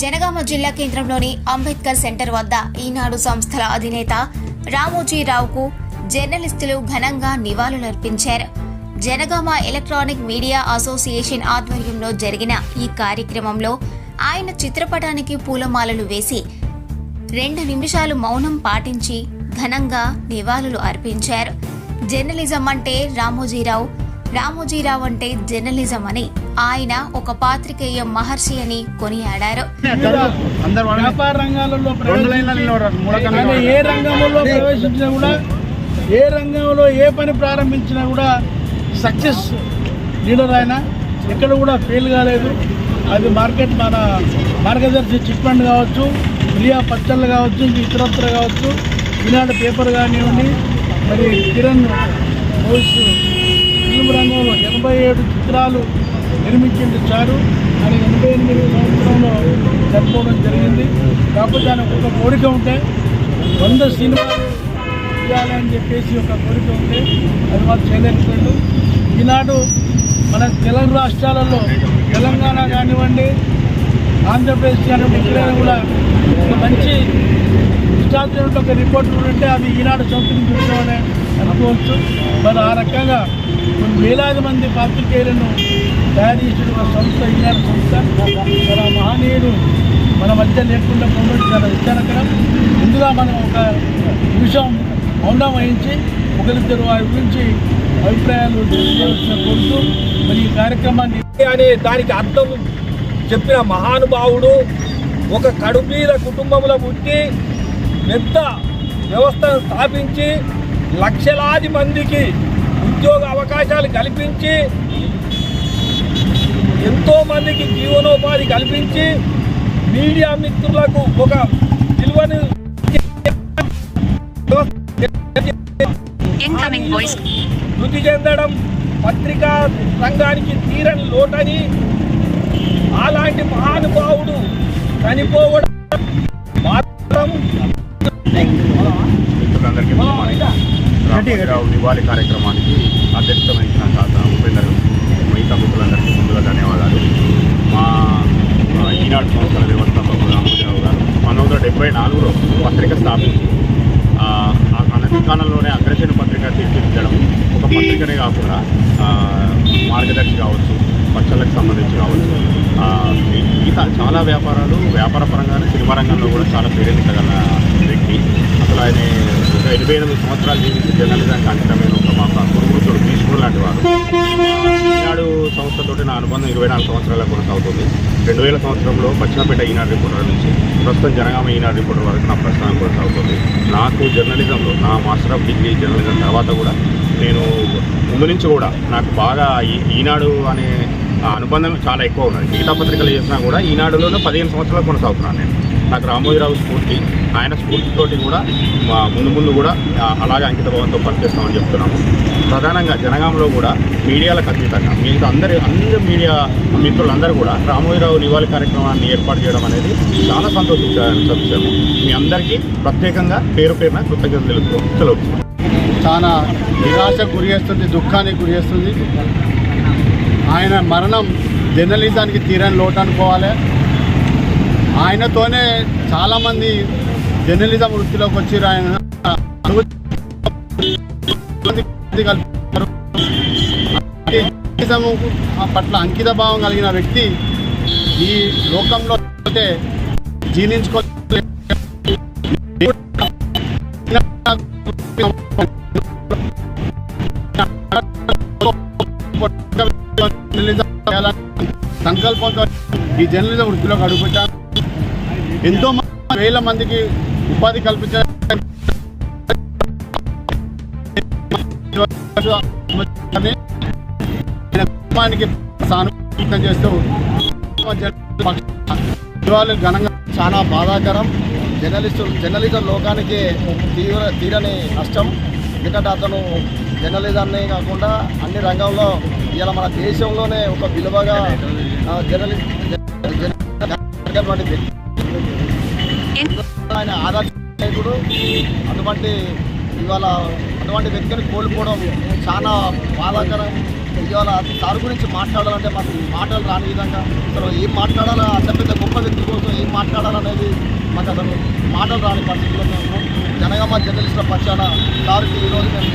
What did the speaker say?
జనగామ జిల్లా కేంద్రంలోని అంబేద్కర్ సెంటర్ వద్ద ఈనాడు సంస్థల అధినేత రామోజీరావుకు జర్నలిస్టులు ఘనంగా నివాళులర్పించారు. జనగామ ఎలక్ట్రానిక్ మీడియా అసోసియేషన్ ఆధ్వర్యంలో జరిగిన ఈ కార్యక్రమంలో ఆయన చిత్రపటానికి పూలమాలలు వేసి రెండు నిమిషాలు మౌనం పాటించి ఘనంగా నివాళులు అర్పించారు. జర్నలిజం అంటే రామోజీరావు రామోజీరావు అంటే జర్నలిజం అని ఆయన ఒక పాత్రికేయ మహర్షి అని కొనియాడారు. అందరు వ్యాపార రంగాలలో ఏ రంగంలో ప్రవేశించినా కూడా ఏ రంగంలో ఏ పని ప్రారంభించినా కూడా సక్సెస్ లీడర్ ఆయన. ఎక్కడ కూడా ఫెయిల్ కాలేదు. అది మార్కెట్ మన మార్గదర్శి చిట్ ఫండ్ కావచ్చు ప్రియా పచ్చళ్ళు కావచ్చు ఇతరత్ర కావచ్చు ఈనాడు పేపర్ కానివ్వండి మరి కిరణ్ మూవీస్ రంగంలో ఎనభై ఏడు చిత్రాలు నిర్మించింది చారు ఆయన ఎనభై ఎనిమిది సంవత్సరంలో చనిపోవడం జరిగింది. కాకపోతే ఆయన ఒక కోరిక ఉంటే వంద సినిమాలు చేయాలని చెప్పేసి ఒక కోరిక ఉంటే అది మాకు చేయలేకపోయాడు ఈనాడు మన తెలుగు రాష్ట్రాలలో తెలంగాణ కానివ్వండి ఆంధ్రప్రదేశ్ కానివ్వండి ఎక్కడైనా కూడా ఒక మంచి ఇష్టాత్మక ఒక రిపోర్ట్ ఉంటే అది ఈనాడు సంస్థను చూసుకోవాలని అనుకోవచ్చు మరి ఆ రకంగా కొన్ని వేలాది మంది పాత్రికేయులను తయారు చేసిన ఒక సంస్థ ఈనాడు సంస్థ. మన మహనీయుడు మన మధ్య లేకుండా పొందడం చాలా విచారకరం. ముందుగా మనం ఒక నిమిషం మౌనం వహించి ఒకరిద్దరు వారి గురించి అభిప్రాయాలు తెలియజేసిన కోరుతూ మరి ఈ కార్యక్రమాన్ని అనే దానికి అర్థం చెప్పిన మహానుభావుడు ఒక కడుపీల కుటుంబంలో పుట్టి పెద్ద వ్యవస్థను స్థాపించి లక్షలాది మందికి ఉద్యోగ అవకాశాలు కల్పించి ఎంతో మందికి జీవనోపాధి కల్పించి మీడియా మిత్రులకు ఒక విలువను. వృద్ధి చెందడం పత్రికా రంగానికి తీరని లోటని అలాంటి మహానుభావుడు చనిపోవడం మాత్రం మార్నింగ్. రామోజీరావు నివాళి కార్యక్రమానికి అధ్యక్షత వహించిన కాక ఉపేందర్ మిగతా మిత్రులందరికీ ముందుగా ధన్యవాదాలు. మా ఈనాడు సంస్థల వ్యవస్థాపకుడు రామోజీరావు గారు పంతొమ్మిది వందల డెబ్బై నాలుగులో పత్రిక స్థాపించి ఆ, కాలంలోనే అగ్రశ్రేణి పత్రిక తీర్చిదిద్దడం ఒక పత్రికనే కాకుండా మార్గదర్శి కావచ్చు పచ్చళ్ళకి సంబంధించి కావచ్చు. మిగతా చాలా వ్యాపారాలు వ్యాపార పరంగానే సినిమా రంగంలో కూడా చాలా పేరెన్నికగల వ్యక్తి. అసలు ఆయన ఎనభై ఎనిమిది సంవత్సరాలు జీవించి జర్నలిజానికి అంకితమైన ఒక మా కురుమృతుడు భీష్ముడు లాంటి వారు ఈనాడు సంస్థతోటి నా అనుబంధం ఇరవై నాలుగు సంవత్సరాల కొనసాగుతుంది. రెండు వేల సంవత్సరంలో పశ్చిమపేట ఈనాడు రిపోర్టర్ నుంచి ప్రస్తుతం జనగామ ఈనాడు రిపోర్టర్ వరకు నా ప్రస్థానం కొనసాగుతుంది. నాకు జర్నలిజంలో నా మాస్టర్ ఆఫ్ డిగ్రీ జర్నలిజం తర్వాత కూడా నేను ముందు నుంచి కూడా నాకు బాగా ఈ- ఈనాడు అనే ఆ అనుబంధం చాలా ఎక్కువ ఉన్నది. మిగతా పత్రికలు చేసినా కూడా ఈనాడులోనే పదిహేను సంవత్సరాలు కొనసాగుతున్నాను నేను. నాకు రామోజీరావు స్ఫూర్తి. ఆయన స్ఫూర్తితోటి కూడా మా ముందు ముందు కూడా అలాగే అంకిత భావంతో పనిచేస్తామని చెప్తున్నాము. ప్రధానంగా జనగాంలో కూడా మీడియాలకు అతీతంగా మిగతా అందరి అందరి మీడియా మిత్రులందరూ కూడా రామోజీరావు నివాళి కార్యక్రమాన్ని ఏర్పాటు చేయడం అనేది చాలా సంతోషించాల్సిన విషయము మీ అందరికీ ప్రత్యేకంగా పేరు పేరున కృతజ్ఞతలు తెలుపుతూ సెలవు. చాలా నిరాశకు గురి చేస్తుంది దుఃఖానికి గురి చేస్తుంది ఆయన మరణం జర్నలిజానికి తీరని లోటు అనుకోవాలి. ఆయనతోనే చాలామంది జర్నలిజం వృత్తిలోకి వచ్చి ఆయన. జర్నలిజం పట్ల అంకిత భావం కలిగిన వ్యక్తి ఈ లోకంలో అయితే జీర్ణించుకో సంకల్పంతో ఈ జర్నలిజం వృత్తిలోకి అడుగుపెట్టాను ఎంతో వేల మందికి ఉపాధి కల్పించిన ఆయన కుటుంబానికి చేస్తూ ఇవాళ ఘనంగా చాలా బాధాకరం. జర్నలిస్టు జర్నలిజం లోకానికి తీవ్ర తీరని నష్టం. ఎందుకంటే అతను జర్నలిజాన్ని కాకుండా అన్ని రంగంలో ఇలా మన దేశంలోనే ఒక విలువగా జర్నలిస్ట్ జర్నలిజం వ్యక్తి. ఆయన ఆదర్శ నాయకుడు అటువంటి ఇవాళ అటువంటి వ్యక్తిని కోల్పోవడం చాలా బాధాకరం. ఇవాళ సార్ గురించి మాట్లాడాలంటే మాకు మాటలు రాని విధంగా అసలు ఏం మాట్లాడాలో? అంత పెద్ద గొప్ప వ్యక్తి కోసం ఏం మాట్లాడాలనేది మాకు అసలు మాటలు రాని పరిస్థితుల్లో మేము జనగామ జర్నలిస్టుల పక్షాన సార్కి ఈరోజు మేము